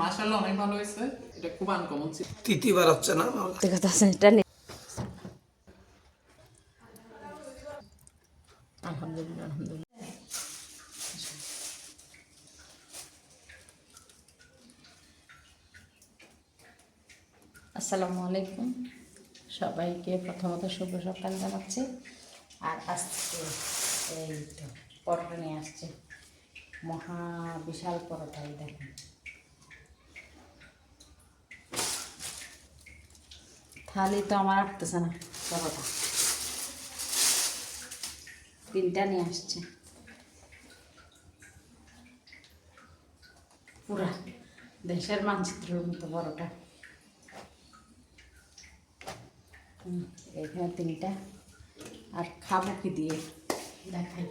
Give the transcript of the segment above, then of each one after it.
মাশাআল্লাহ অনেক ভালো হয়েছে। এটা খুব আনকমন ছিল। তৃতীয়বার হচ্ছে না ঠিক আছে এটা নে। আলহামদুলিল্লাহ আলহামদুলিল্লাহ। আসসালামু আলাইকুম। সবাইকে প্রথমত শুভ সকাল জানাচ্ছি। আর আজকে এই তো পরোটা নিয়ে আসছে। মহা বিশাল পরোটাই দেখুন। থালি তো আমার আটতেছে না। পরোটা তিনটা নিয়ে আসছে। পুরা দেশের মানচিত্রের মতো বড়টা। এখানে তিনটা। আর খাব কি দিয়ে? দেখাই।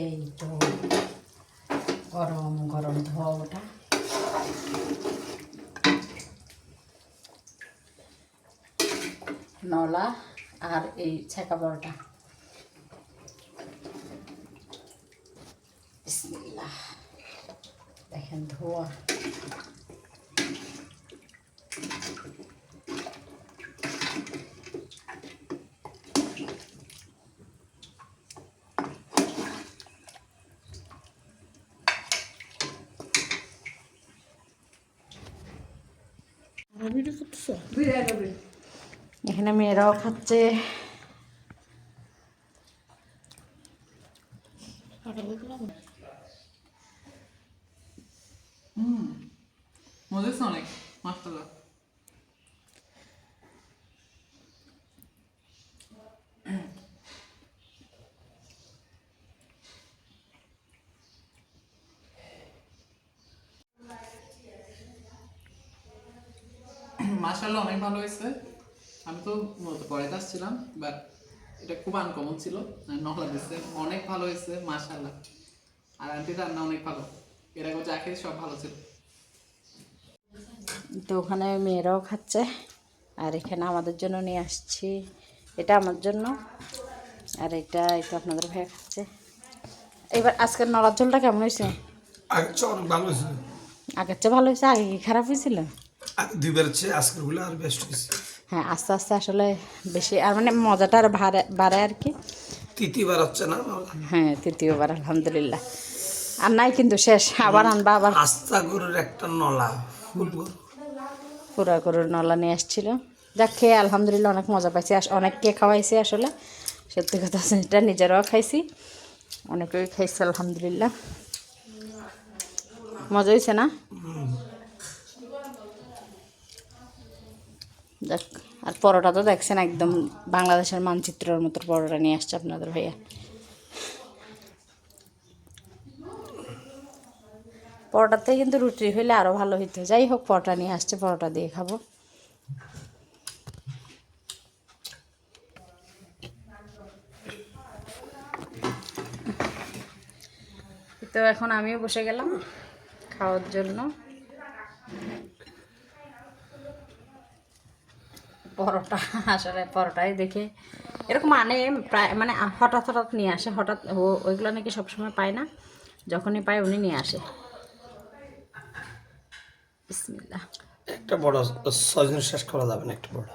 এই তো গরম গরম ধোয়া ওটা নলা আর এই ছেঁকা বড়টা দেখেন ধোয়া। এখানে মেয়েরাও খাচ্ছে। মজা হয়েছে অনেক মাশাআল্লাহ। মাশাআল্লাহ অনেক ভালো হয়েছে। আমি তো মূলত পরে আসছিলাম বাট এটা খুব আনকমন ছিল নহলা দিচ্ছে অনেক ভালো হয়েছে মাশাআল্লাহ। আর আন্টি রান্না অনেক ভালো এর আগে যা খেয়েছি সব ভালো ছিল। তো ওখানে মেয়েরাও খাচ্ছে আর এখানে আমাদের জন্য নিয়ে আসছি এটা আমার জন্য আর এটা এটা আপনাদের ভাই খাচ্ছে। এবার আজকের নলার ঝোলটা কেমন হয়েছে? আগে চেয়ে ভালো হয়েছিল আগের চেয়ে ভালো হয়েছে আগে কি খারাপ হয়েছিল? দুইবার চেয়ে আজকের আর বেস্ট হয়েছে। হ্যাঁ আস্তে আস্তে আসলে বেশি আর মানে মজাটা আর বাড়ে বাড়ে আর কি। তৃতীয়বার হচ্ছে না হ্যাঁ তৃতীয়বার আলহামদুলিল্লাহ। আর নাই কিন্তু শেষ আবার আনবা আবার। আস্তা গরুর একটা নলা ফুল পুরা গরুর নলা নিয়ে আসছিল। যাক খেয়ে আলহামদুলিল্লাহ অনেক মজা পাইছি অনেককে খাওয়াইছি আসলে। সত্যি কথা এটা নিজেরাও খাইছি। অনেকেই খাইছে আলহামদুলিল্লাহ। মজা হয়েছে না? যাক আর পরোটা তো দেখছেন একদম বাংলাদেশের মানচিত্রের মতো পরোটা নিয়ে আসছে আপনাদের ভাইয়া। পরোটাতে কিন্তু রুটি হইলে আরও ভালো হইতো। যাই হোক, পরোটা নিয়ে আসছে, পরোটা দিয়ে খাব। তো এখন আমিও বসে গেলাম খাওয়ার জন্য। পরোটা আসলে পরোটাই দেখে। এরকম আনে প্রায় মানে হঠাৎ হঠাৎ নিয়ে আসে হঠাৎ ও- ওইগুলো নাকি সবসময় পায় না। যখনই পায় উনি নিয়ে আসে। একটা বড় ছয়জন শেষ করা যাবে না একটা বড়।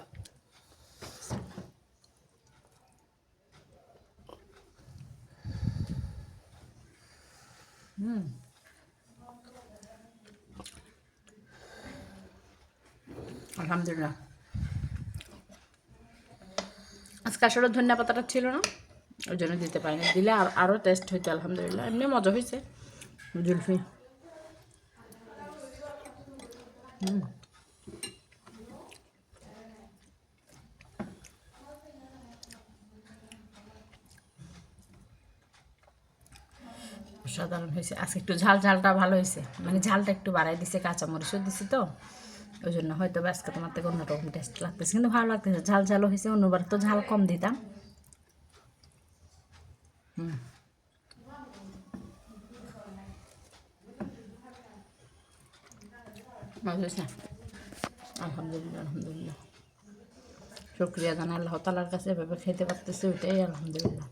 আলহামদুলিল্লাহ। আজকে আসলে ধনিয়া পাতাটা ছিল না, ওই জন্য দিতে পারিনি। দিলে আর আরও টেস্ট হইতো, আলহামদুলিল্লাহ। এমনি মজা হয়েছে জুলফি। হুম। সাধারণ হয়েছে আজকে একটু ঝাল, ঝালটা ভালো হয়েছে মানে ঝালটা একটু বাড়াই দিছে, কাঁচামরিচও দিছি তো। ওই জন্য হয়তো আজকে তোমার থেকে অন্যরকম টেস্ট লাগতেছে। কিন্তু ভালো লাগতেছে, ঝাল ঝালও হয়েছে, অন্যবার তো ঝাল কম দিতাম। হুম। আলহামদুলিল্লাহ আলহামদুলিল্লাহ। শুক্রিয়া জানাই, আল্লাহ তালার কাছে এভাবে খেতে পারতেছি, ওইটাই আলহামদুলিল্লাহ।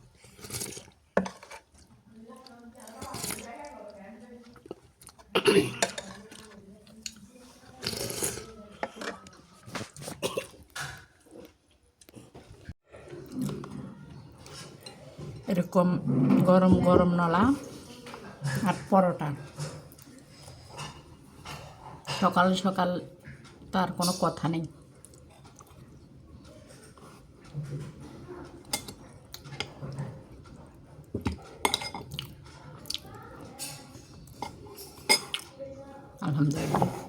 এরকম গরম গরম নলা আর পরোটা। সকাল সকাল তার কোনো কথা নেই। আলহামদুলিল্লাহ।